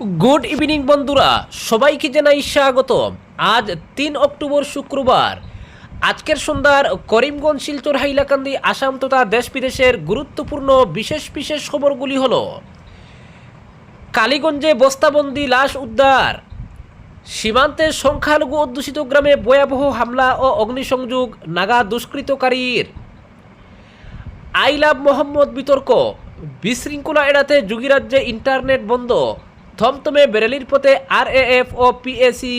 Good evening বন্ধুরা, সবাইকে জানাই স্বাগত আজ তিন অক্টোবর শুক্রবার। আজকের সন্ধ্যার করিমগঞ্জ, শিলচর, হাইলাকান্দি, আসাম তথা দেশ বিদেশের গুরুত্বপূর্ণ বিশেষ বিশেষ খবরগুলি হল, কালীগঞ্জে বস্তাবন্দি লাশ উদ্ধার সীমান্তের সংখ্যালঘু অধ্যুষিত গ্রামে ভয়াবহ হামলা ও অগ্নিসংযোগ, নাগা দুষ্কৃতকারীর আই লাভ মোহাম্মদ বিতর্ক, বিশৃঙ্খলা এড়াতে যুগিরাজ্যে ইন্টারনেট বন্ধ থমথমে বেরেলির পথে আর F O PAC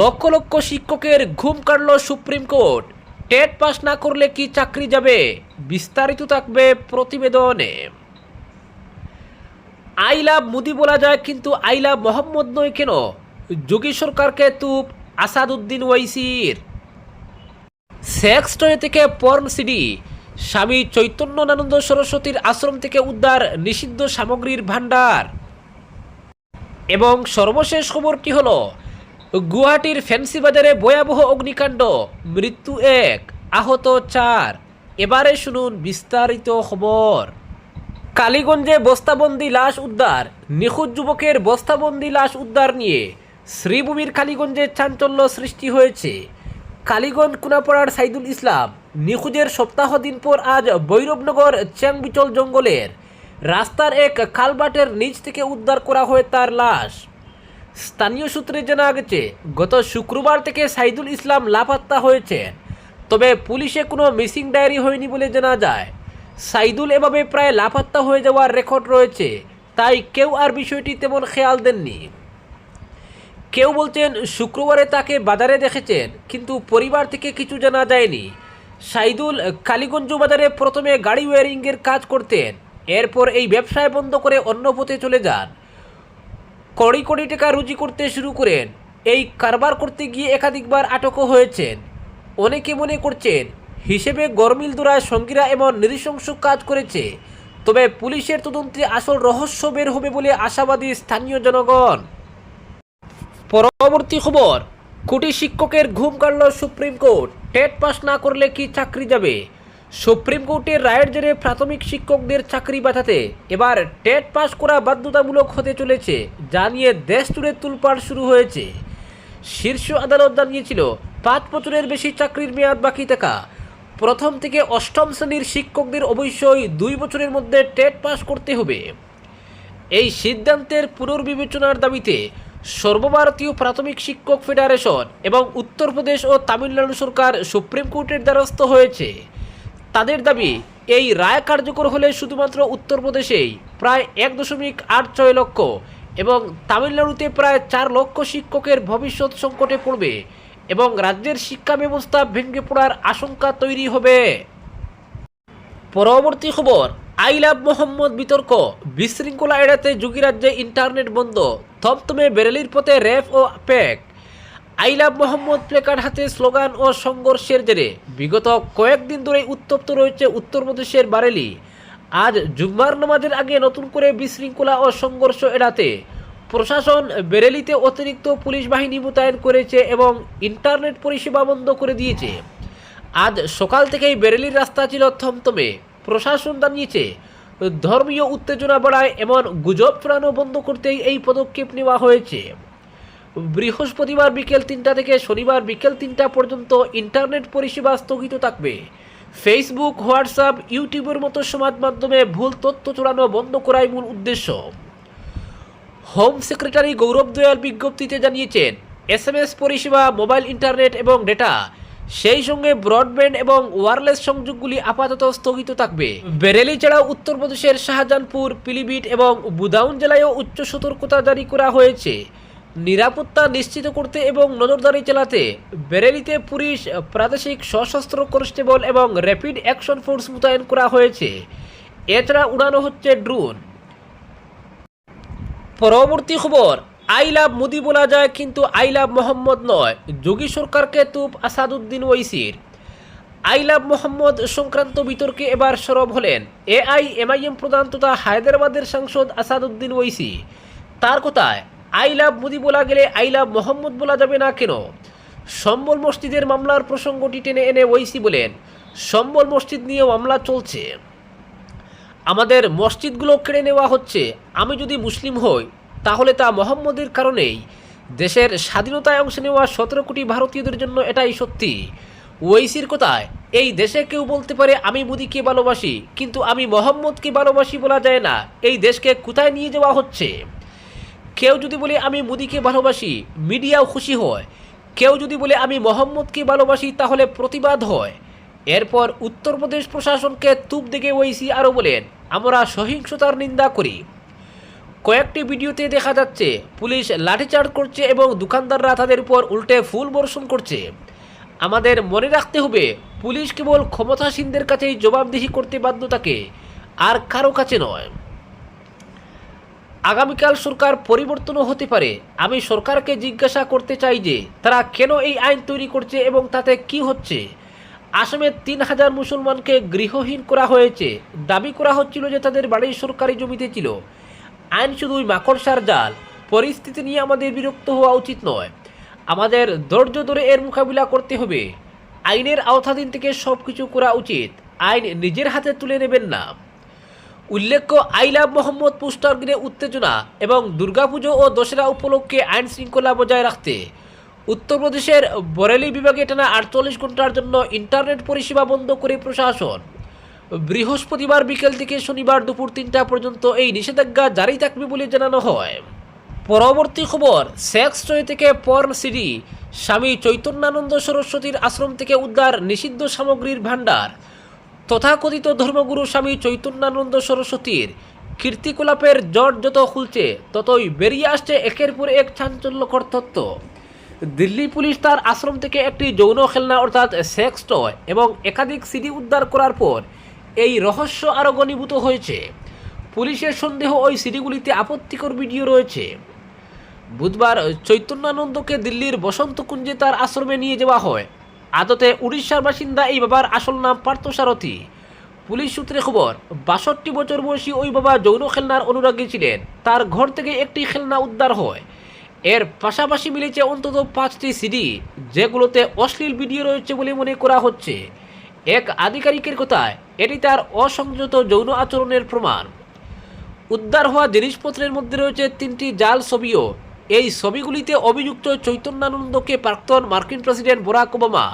lakh lakh শিক্ষকের ঘুম কাটল সুপ্রিম কোর্ট। টেট পাস না করলে কি চাকরি যাবে? বিস্তারিত থাকবে প্রতিবেদনে। আই লাভ মোদি বলা যায়, কিন্তু আই লাভ মোহাম্মদ নয় কেন? যোগী সরকারকে তুপ, আসাদুদ্দিন ওয়াইসির। সেক্স টয় থেকে পর্ন সিডি। স্বামী চৈতন্যানন্দ সরস্বতীর আশ্রম থেকে উদ্ধার নিষিদ্ধ সামগ্রীর ভাণ্ডার। এবং সর্বশেষ খবরটি হল, গুয়াহাটির ফ্যান্সি বাজারে ভয়াবহ অগ্নিকাণ্ড, মৃত্যু এক, আহত চার। এবারে শুনুন বিস্তারিত খবর। কালীগঞ্জে বস্তাবন্দি লাশ উদ্ধার, নিখোঁজ যুবকের বস্তাবন্দি লাশ উদ্ধার নিয়ে শ্রীভূমির কালীগঞ্জে চাঞ্চল্য সৃষ্টি হয়েছে। কালীগঞ্জ কুনাপাড়ার সাইদুল ইসলাম নিখোঁজের সপ্তাহ দিন পর আজ ভৈরবনগর চ্যাংবিচল জঙ্গলের রাস্তার এক খালবাটের নিচ থেকে উদ্ধার করা হয় তার লাশ। স্থানীয় সূত্রে জানা গেছে, গত শুক্রবার থেকে সাইদুল ইসলাম লাপাত্তা হয়েছে। তবে পুলিশে কোনো মিসিং ডায়েরি হয়নি বলে জানা যায়। সাইদুল এভাবে প্রায় লাপাত্তা হয়ে যাওয়ার রেকর্ড রয়েছে, তাই কেউ আর বিষয়টি তেমন খেয়াল দেননি। কেউ বলছেন, শুক্রবারে তাকে বাজারে দেখেছেন, কিন্তু পরিবার থেকে কিছু জানা যায়নি। সাইদুল কালীগঞ্জ বাজারে প্রথমে গাড়ি ওয়ারিংয়ের কাজ করতেন। এরপর এই ব্যবসায় বন্ধ করে অন্য পথে চলে যান। কোটি কোটি টাকা রুজি করতে শুরু করেন। এই কারবার করতে গিয়ে একাধিকবার আটকও হয়েছেন। অনেকে মনে করছেন, হিসেবে গরমিল দোরায় সঙ্গীরা এমন নৃশংস কাজ করেছে। তবে পুলিশের তদন্তে আসল রহস্য বের হবে বলে আশাবাদী স্থানীয় জনগণ। পরবর্তী খবর কোটি শিক্ষকের ঘুম কাটল সুপ্রিম কোর্ট। টেট পাস না করলে কি চাকরি যাবে? সুপ্রিম কোর্টের রায়ের জেরে প্রাথমিক শিক্ষকদের চাকরি বাঁচাতে এবার টেট পাস করা বাধ্যতামূলক হতে চলেছে যা নিয়ে দেশ জুড়ে তুলপাড় শুরু হয়েছে। শীর্ষ আদালত জানিয়েছিল, পাঁচ বছরের বেশি চাকরির মেয়াদ বাকি থাকা। প্রথম থেকে অষ্টম শ্রেণির শিক্ষকদের অবশ্যই দুই বছরের মধ্যে টেট পাস করতে হবে। এই সিদ্ধান্তের পুনর্বিবেচনার দাবিতে সর্বভারতীয় প্রাথমিক শিক্ষক ফেডারেশন এবং উত্তরপ্রদেশ ও তামিলনাড়ু সরকার সুপ্রিম কোর্টের দ্বারস্থ হয়েছে। তাদের দাবি, এই রায় কার্যকর হলে শুধুমাত্র উত্তরপ্রদেশেই প্রায় এক দশমিক আট ছয় লক্ষ এবং তামিলনাড়ুতে প্রায় চার লক্ষ শিক্ষকের ভবিষ্যৎ সংকটে পড়বে এবং রাজ্যের শিক্ষা ব্যবস্থা ভেঙে পড়ার আশঙ্কা তৈরি হবে। পরবর্তী খবর আই লাভ মোহাম্মদ বিতর্ক। বিশৃঙ্খলা এড়াতে যুগিরাজ্যে ইন্টারনেট বন্ধ। থমথমে বেরেলির পথে RAF O PAC. I love Muhammad placard হাতে স্লোগান ও সংঘর্ষের জেরে। বিগত কয়েকদিন ধরে উত্তপ্ত রয়েছে উত্তরপ্রদেশের বারেলি। আজ জুম্মার নামাজের আগে নতুন করে বিশৃঙ্খলা ও সংঘর্ষ এড়াতে। প্রশাসন বেরেলিতে অতিরিক্ত পুলিশ বাহিনী মোতায়েন করেছে এবং ইন্টারনেট পরিষেবা বন্ধ করে দিয়েছে। আজ সকাল থেকেই বেরেলির রাস্তা ছিল থমথমে। প্রশাসন জানিয়েছে ধর্মীয় উত্তেজনা বাড়ায় এমন গুজব ছড়ানো বন্ধ করতেই এই পদক্ষেপ নেওয়া হয়েছে। বৃহস্পতিবার বিকেল তিনটা থেকে শনিবার বিকেল তিনটা পর্যন্ত ইন্টারনেট পরিষেবা স্থগিত থাকবে। ফেসবুক, হোয়াটসঅ্যাপ, ইউটিউবের মতো সমাজ মাধ্যমে ভুল তথ্য ছড়ানো বন্ধ করাই মূল উদ্দেশ্য। হোম সেক্রেটারি গৌরব দয়াল বিজ্ঞপ্তিতে জানিয়েছেন এস এম এস পরিষেবা, মোবাইল ইন্টারনেট এবং ডেটা সেই সঙ্গে ব্রডব্যান্ড এবং ওয়ারলেস সংযোগগুলি আপাতত স্থগিত থাকবে। বেরেলি ছাড়াও উত্তরপ্রদেশের শাহজাহানপুর পিলিভিট এবং বুদাউন জেলায়ও উচ্চ সতর্কতা জারি করা হয়েছে। নিরাপত্তা নিশ্চিত করতে এবং নজরদারি চালাতে বেরেলিতে পুলিশ, প্রাদেশিক সশস্ত্র কনস্টেবল এবং র্যাপিড অ্যাকশন ফোর্স মোতায়েন করা হয়েছে। এছাড়া উড়ানো হচ্ছে ড্রোন। পরবর্তী খবর আই লাভ মোদি বলা যায় কিন্তু আই লাভ মোহাম্মদ নয়। যোগী সরকারকে তুপ আসাদুদ্দিন ওয়াইসির। আই লাভ মোহাম্মদ সংক্রান্ত বিতর্কে এবার সরব হলেন। এ এআই, এমআইএম প্রধান তথা হায়দ্রাবাদের সাংসদ আসাদুদ্দিন ওয়াইসি। তার কথায়, আই লাভ মোদি বলা গেলে আই লাভ মোহাম্মদ বলা যাবে না কেন? সম্বল মসজিদের মামলার প্রসঙ্গটি টেনে এনে ওয়াইসি বলেন, সম্বল মসজিদ নিয়ে মামলা চলছে। আমাদের মসজিদগুলো কেড়ে নেওয়া হচ্ছে। আমি যদি মুসলিম হই তাহলে তা মোহাম্মদের কারণেই। দেশের স্বাধীনতায় অংশ নেওয়া সতেরো কোটি ভারতীয়দের জন্য এটাই সত্যি। ওয়েসির কথায়, এই দেশে কেউ বলতে পারে, আমি মোদিকে ভালোবাসি, কিন্তু আমি মোহাম্মদকে ভালোবাসি বলা যায় না। এই দেশকে কোথায় নিয়ে যাওয়া হচ্ছে? কেউ যদি বলে, আমি মোদিকে ভালোবাসি, মিডিয়াও খুশি হয়। কেউ যদি বলে, আমি মোহাম্মদকে ভালোবাসি, তাহলে প্রতিবাদ হয়। এরপর উত্তরপ্রদেশ প্রশাসনকে তুপ দেখে ওইসি আরও বলেন, আমরা সহিংসতার নিন্দা করি। কয়েকটি ভিডিওতে দেখা যাচ্ছে, পুলিশ লাঠিচার্জ করছে এবং দোকানদাররা তাদের উপর উল্টে ফুল বর্ষণ করছে। আমাদের মনে রাখতে হবে, পুলিশ কেবল ক্ষমতাসীনদের কাছেই জবাবদিহি করতে বাধ্য থাকে, আর কারও কাছে নয়। আগামীকাল সরকার পরিবর্তনও হতে পারে। আমি সরকারকে জিজ্ঞাসা করতে চাই যে, তারা কেন এই আইন তৈরি করছে এবং তাতে কি হচ্ছে? আসামে তিন হাজার মুসলমানকে গৃহহীন করা হয়েছে। দাবি করা হচ্ছিল যে তাদের বাড়ি সরকারি জমিতে ছিল। আইন শুধুই মাকড়সার জাল, পরিস্থিতি নিয়ে আমাদের বিরক্ত হওয়া উচিত নয়। আমাদের ধৈর্য ধরে এর মোকাবিলা করতে হবে। আইনের আওতাধীন থেকে সব কিছু করা উচিত। আইন নিজের হাতে তুলে নেবেন না। উল্লেখ্য আইলাভ মোহাম্মদ পোস্টার ঘিরে উত্তেজনা এবং দুর্গাপুজো ও দশেরা উপলক্ষে আইন শৃঙ্খলা বজায় রাখতে। উত্তরপ্রদেশের বরেলি বিভাগে টানা আটচল্লিশ ঘণ্টার জন্য ইন্টারনেট পরিষেবা বন্ধ করে প্রশাসন। বৃহস্পতিবার বিকেল থেকে শনিবার দুপুর তিনটা পর্যন্ত এই নিষেধাজ্ঞা জারি থাকবে বলে জানানো হয়। পরবর্তী খবর, সেক্স টয় থেকে পর্ন সিডি স্বামী চৈতন্যানন্দ সরস্বতীর আশ্রম থেকে উদ্ধার নিষিদ্ধ সামগ্রীর ভাণ্ডার। তথাকথিত ধর্মগুরু স্বামী চৈতন্যানন্দ সরস্বতীর কীর্তিকলাপের জট যত খুলছে, ততই বেরিয়ে আসছে একের পর এক চাঞ্চল্যকর তত্ত্ব। দিল্লি পুলিশ তার আশ্রম থেকে একটি যৌন খেলনা অর্থাৎ সেক্স টয় এবং একাধিক সিডি উদ্ধার করার পর এই রহস্য আরও ঘনীভূত হয়েছে। পুলিশের সন্দেহ ওই সিডিগুলিতে আপত্তিকর ভিডিও রয়েছে। বুধবার চৈতন্যানন্দকে দিল্লির বসন্তকুঞ্জে তার আশ্রমে নিয়ে যাওয়া হয়। আদতে উড়িষ্যার বাসিন্দা এই বাবার আসল নাম পার্থসারথী পুলিশ সূত্রে খবর, বাষট্টি বছর বয়সী ওই বাবা যৌন খেলনার অনুরাগী ছিলেন। তার ঘর থেকে একটি খেলনা উদ্ধার হয়। এর পাশাপাশি মিলেছে অন্তত পাঁচটি সিডি, যেগুলোতে অশ্লীল ভিডিও রয়েছে বলে মনে করা হচ্ছে। এক আধিকারিকের কথায়, এটি তার অসংযত যৌন আচরণের প্রমাণ। উদ্ধার হওয়া জিনিসপত্রের মধ্যে রয়েছে তিনটি জাল ছবিও। এই ছবিগুলিতে অভিযুক্ত চৈতন্যানন্দকে প্রাক্তন মার্কিন প্রেসিডেন্ট বরাক ওবামা,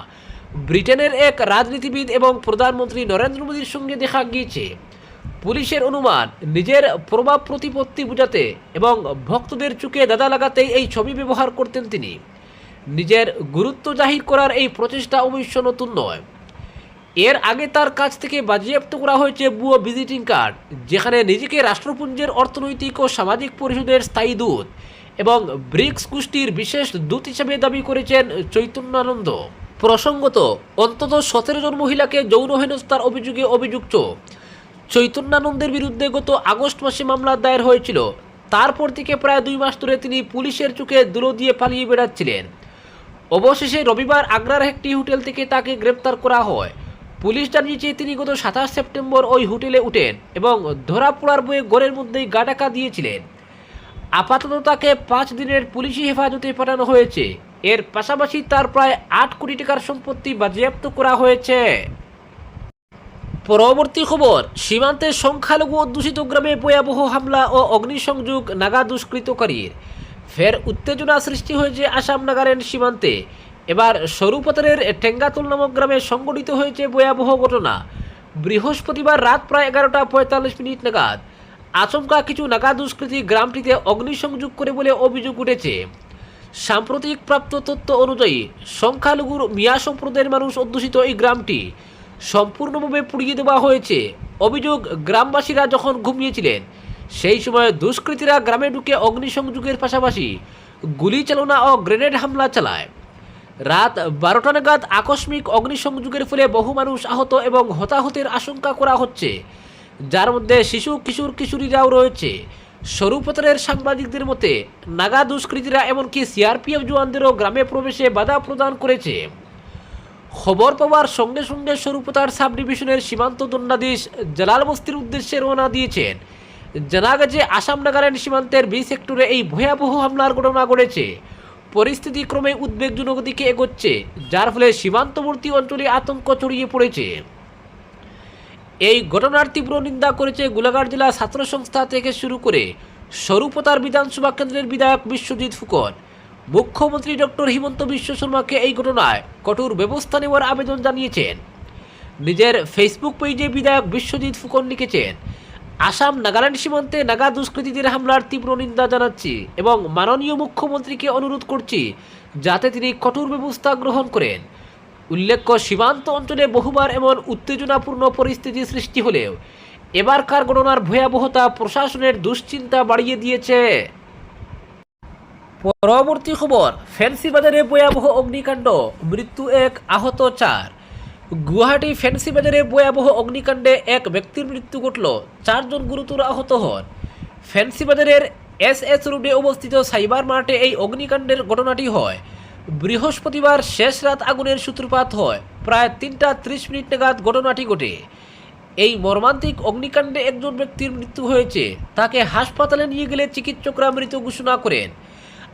ব্রিটেনের এক রাজনীতিবিদ এবং প্রধানমন্ত্রী নরেন্দ্র মোদীর সঙ্গে দেখা গিয়েছে। পুলিশের অনুমান, নিজের প্রভাব প্রতিপত্তি বুঝাতে এবং ভক্তদের চুকে দাদা লাগাতেই এই ছবি ব্যবহার করতেন তিনি। নিজের গুরুত্ব জাহির করার এই প্রচেষ্টা অবশ্য নতুন নয়। এর আগে তার কাছ থেকে বাজেয়াপ্ত করা হয়েছে ভুয়ো ভিজিটিং কার্ড, যেখানে নিজেকে রাষ্ট্রপুঞ্জের অর্থনৈতিক ও সামাজিক পরিষদের স্থায়ী দূত এবং ব্রিক্স গোষ্ঠীর বিশেষ দূত হিসেবে দাবি করেছেন চৈতন্যানন্দ। প্রসঙ্গত, অন্তত সতেরো জন মহিলাকে যৌন হেনস্থার অভিযোগে অভিযুক্ত। চৈতন্যানন্দের বিরুদ্ধে গত আগস্ট মাসে মামলা দায়ের হয়েছিল। তারপর থেকে প্রায় দুই মাস ধরে তিনি পুলিশের চোখে দুলো দিয়ে পালিয়ে বেড়াচ্ছিলেন। অবশেষে রবিবার আগ্রার একটি হোটেল থেকে তাকে গ্রেপ্তার করা হয়। পুলিশ জানিয়েছে তিনি গত সাতাশ সেপ্টেম্বর ওই হোটেলে উঠেন এবং ধরা পড়ার বয়ে ঘরের মধ্যেই গা ডাকা দিয়েছিলেন। আপাতত তাকে পাঁচ দিনের পুলিশি হেফাজতে পাঠানো হয়েছে। এর পাশাপাশি তার প্রায় আট কোটি টাকার সম্পত্তি বাজেয়াপ্ত করা হয়েছে। পরবর্তী খবর সীমান্তে সংখ্যালঘু অধ্যুষিত গ্রামে ভয়াবহ হামলা ও অগ্নিসংযোগ নাগা দুষ্কৃতকারীর। ফের উত্তেজনা সৃষ্টি হয়েছে আসাম নাগাল্যান্ড সীমান্তে। এবার সরুপতরের টেঙ্গাতুল নামক গ্রামে সংঘটিত হয়েছে ভয়াবহ ঘটনা। বৃহস্পতিবার রাত প্রায় এগারোটা পঁয়তাল্লিশ মিনিট নাগাদ। আচমকা কিছু নাগা দুষ্কৃতী গ্রামটিতে অগ্নিসংযোগ করে বলে অভিযোগ উঠেছে। সাম্প্রতিক প্রাপ্ত তথ্য অনুযায়ী সংখ্যালঘুর মিয়া সম্প্রদায়ের মানুষ অধ্যুষিত এই গ্রামটি সম্পূর্ণভাবে পুড়িয়ে দেওয়া হয়েছে। অভিযোগ, গ্রামবাসীরা যখন ঘুমিয়েছিলেন, সেই সময় দুষ্কৃতীরা গ্রামে ঢুকে অগ্নিসংযোগের পাশাপাশি গুলি চালনা ও গ্রেনেড হামলা চালায়। রাত বারোটা নাগাদ আকস্মিক অগ্নিসংযোগের ফলে বহু মানুষ আহত এবং হতাহতের আশঙ্কা করা হচ্ছে। যার মধ্যে শিশু, কিশোর, কিশোরীরাও রয়েছে। স্বরূপতরের সাংবাদিকদের মতে, নাগা দুষ্কৃতীরা এমনকি সিআরপিএফ জওয়ানদেরও গ্রামে প্রবেশে বাধা প্রদান করেছে। খবর পাওয়ার সঙ্গে সঙ্গে স্বরূপতার সাব ডিভিশনের সীমান্ত দণ্ডাধীশ জালাল বস্তির উদ্দেশ্যে রওনা দিয়েছেন। জানা গেছে, আসাম নাগাল্যান্ড সীমান্তের বি সেক্টরে এই ভয়াবহ হামলার ঘটনা ঘটেছে। পরিস্থিতি ক্রমে উদ্বেগজনক দিকে এগোচ্ছে, যার ফলে সীমান্তবর্তী অঞ্চলে আতঙ্ক ছড়িয়ে পড়েছে। এই ঘটনার তীব্র নিন্দা করেছে গোলাঘাট জেলা ছাত্র সংস্থা থেকে শুরু করে স্বরূপতার বিধানসভা কেন্দ্রের বিধায়ক বিশ্বজিৎ ফুকন। মুখ্যমন্ত্রী ডক্টর হিমন্ত বিশ্ব শর্মাকে এই ঘটনায় কঠোর ব্যবস্থা নেওয়ার আবেদন জানিয়েছেন। নিজের ফেসবুক পেজে বিধায়ক বিশ্বজিৎ ফুকন লিখেছেন আসাম নাগাল্যান্ড সীমান্তে নাগা দুষ্কৃতীদের হামলার তীব্র নিন্দা জানাচ্ছি এবং মাননীয় মুখ্যমন্ত্রীকে অনুরোধ করছি যাতে তিনি কঠোর ব্যবস্থা গ্রহণ করেন। উল্লেখ্য, সীমান্ত অঞ্চলে বহুবার এমন উত্তেজনাপূর্ণ পরিস্থিতি সৃষ্টি হলেও এবারকার গণনার ভয়াবহতা প্রশাসনের দুশ্চিন্তা বাড়িয়ে দিয়েছে। পরবর্তী খবর ফ্যান্সি বাজারে ভয়াবহ অগ্নিকাণ্ড, মৃত্যু এক আহত চার। গুয়াহাটি ফ্যান্সি বাজারে ভয়াবহ অগ্নিকাণ্ডে এক ব্যক্তির মৃত্যু ঘটল। চারজন গুরুতর আহত হন। ফ্যান্সি বাজারের এস এস রোডে অবস্থিত সাইবার মার্টে এই অগ্নিকাণ্ডের ঘটনাটি হয়। বৃহস্পতিবার শেষ রাত আগুনের সূত্রপাত হয়। প্রায় তিনটা ত্রিশ মিনিট নাগাদ ঘটনাটি ঘটে। এই মর্মান্তিক অগ্নিকাণ্ডে একজন ব্যক্তির মৃত্যু হয়েছে। তাকে হাসপাতালে নিয়ে গেলে চিকিৎসকরা মৃত ঘোষণা করেন।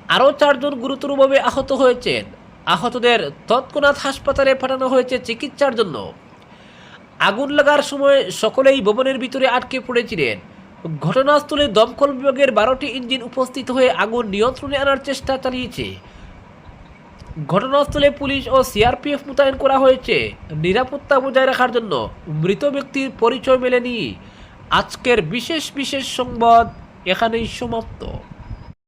আরও চারজন গুরুতরভাবে আহত হয়েছেন। আহতদের তৎক্ষণাৎ হাসপাতালে পাঠানো হয়েছে চিকিৎসার জন্য। আগুন লাগার সময় সকলেই ভবনের ভিতরে আটকে পড়েছিলেন। ঘটনাস্থলে দমকল বিভাগের বারোটি ইঞ্জিন উপস্থিত হয়ে আগুন নিয়ন্ত্রণে আনার চেষ্টা চালিয়েছে। ঘটনাস্থলে পুলিশ ও সিআরপিএফ মোতায়েন করা হয়েছে। নিরাপত্তা বজায় রাখার জন্য মৃত ব্যক্তির পরিচয় মেলেনি আজকের বিশেষ বিশেষ সংবাদ এখানেই সমাপ্ত।